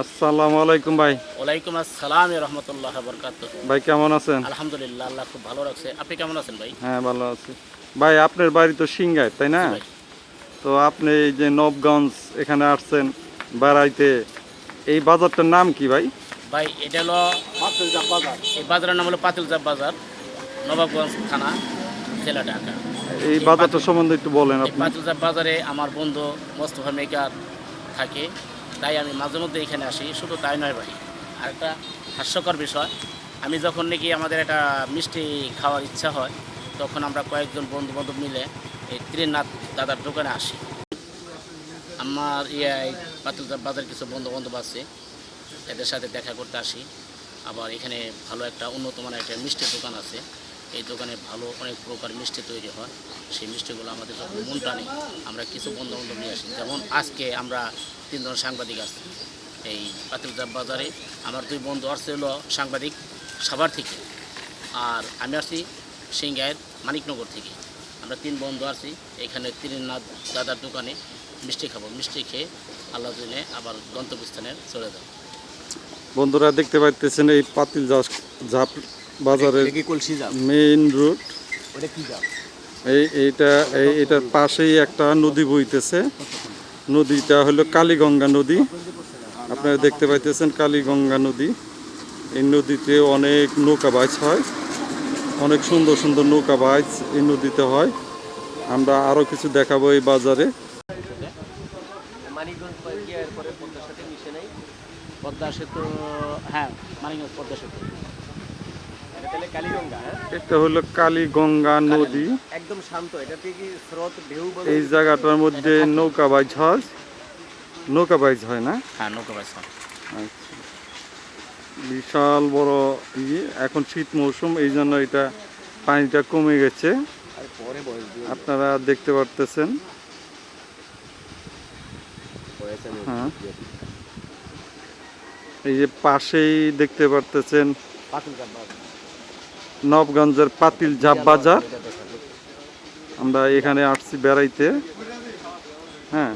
আসসালামু আলাইকুম ভাই। ওয়ালাইকুম আসসালাম রহমতুল্লাহ বরকাত ভাই কেমন আছেন? আলহামদুলিল্লাহ আল্লাহ খুব ভালো রাখছে। আপনি কেমন আছেন ভাই? হ্যাঁ ভালো আছি। ভাই আপনার বাড়ি তো সিংগায় তাই না? তো আপনি এই যে নবগঞ্জ এখানে আসছেন বেড়াইতে এই বাজারটার নাম কি ভাই? ভাই এটা হলো বাজার। এই বাজারের নাম হলো পাতিলজাব বাজার নবাবগঞ্জ থানা জেলা ঢাকা। এই বাজারটা সম্বন্ধে একটু বলেন আপনি। পাতিলজাব বাজারে আমার বন্ধু মোস্তফা মেকার থাকে। তাই আমি মাঝে মধ্যে এখানে আসি, শুধু তাই নয় ভাই। আর একটা হাস্যকর বিষয়, আমি যখন নাকি আমাদের একটা মিষ্টি খাওয়ার ইচ্ছা হয়, তখন আমরা কয়েকজন বন্ধু বান্ধব মিলে এই ত্রিনাথ দাদার দোকানে আসি। আমার ইয়ে পাতিলজাব বাজার কিছু বন্ধু বান্ধব আছে, এদের সাথে দেখা করতে আসি। আবার এখানে ভালো একটা উন্নত মানের একটা মিষ্টির দোকান আছে। এই দোকানে ভালো অনেক প্রকার মিষ্টি তৈরি হয়। সেই মিষ্টিগুলো আমাদের যখন মন টানে আমরা কিছু বন্ধু বান্ধব নিয়ে আসি। যেমন আজকে আমরা তিনজন সাংবাদিক আছি। এই পাতিলজাব বাজারে আমার দুই বন্ধু আসছে হলো সাংবাদিক সাভার থেকে। আর আমি আসছি সিংগায়ের মানিকনগর থেকে। আমরা তিন বন্ধু আছি। এখানে ত্রিনাথ দাদার দোকানে মিষ্টি খাব। মিষ্টি খেয়ে আল্লাহ দিনে আবার গন্তব্যস্থানে চলে যাব। বন্ধুরা দেখতে পাইতেছেন এই পাতিল ঝাপ বাজারের মেইন রুট ওটা কি যাও এই এইটা এই এটার পাশেই একটা নদী বইতেছে। নদীটা হলো কালীগঙ্গা নদী। আপনারা দেখতে পাইতেছেন কালীগঙ্গা নদী। এই নদীতে অনেক নৌকা বাইচ হয়। অনেক সুন্দর সুন্দর নৌকা বাইচ এই নদীতে হয়। আমরা আরও কিছু দেখাবো এই বাজারে। মানিকগঞ্জ গিয়ার পরে পদ্মার সাথে মিশে নাই। পদ্মা সেতু হ্যাঁ মানিকগঞ্জ পদ্মা সেতু। কালীগঙ্গা হ্যাঁ? এটা হলো কালীগঙ্গা নদী। একদম শান্ত এটা থেকে স্রোত ঢেউ বলে এই জায়গাটার মধ্যে নৌকা বাইজ হয়। নৌকা বাইজ হয় না? হ্যাঁ নৌকা বাইস আচ্ছা। বিশাল বড় ইয়ে। এখন শীত মৌসুম এই জন্য এটা পানিটা কমে গেছে। আপনারা দেখতে পারতেছেন। হ্যাঁ। এই যে পাশেই দেখতে পারতেছেন। নবগঞ্জের পাতিল ঝাপ বাজার। আমরা এখানে আসছি বেড়াইতে। হ্যাঁ।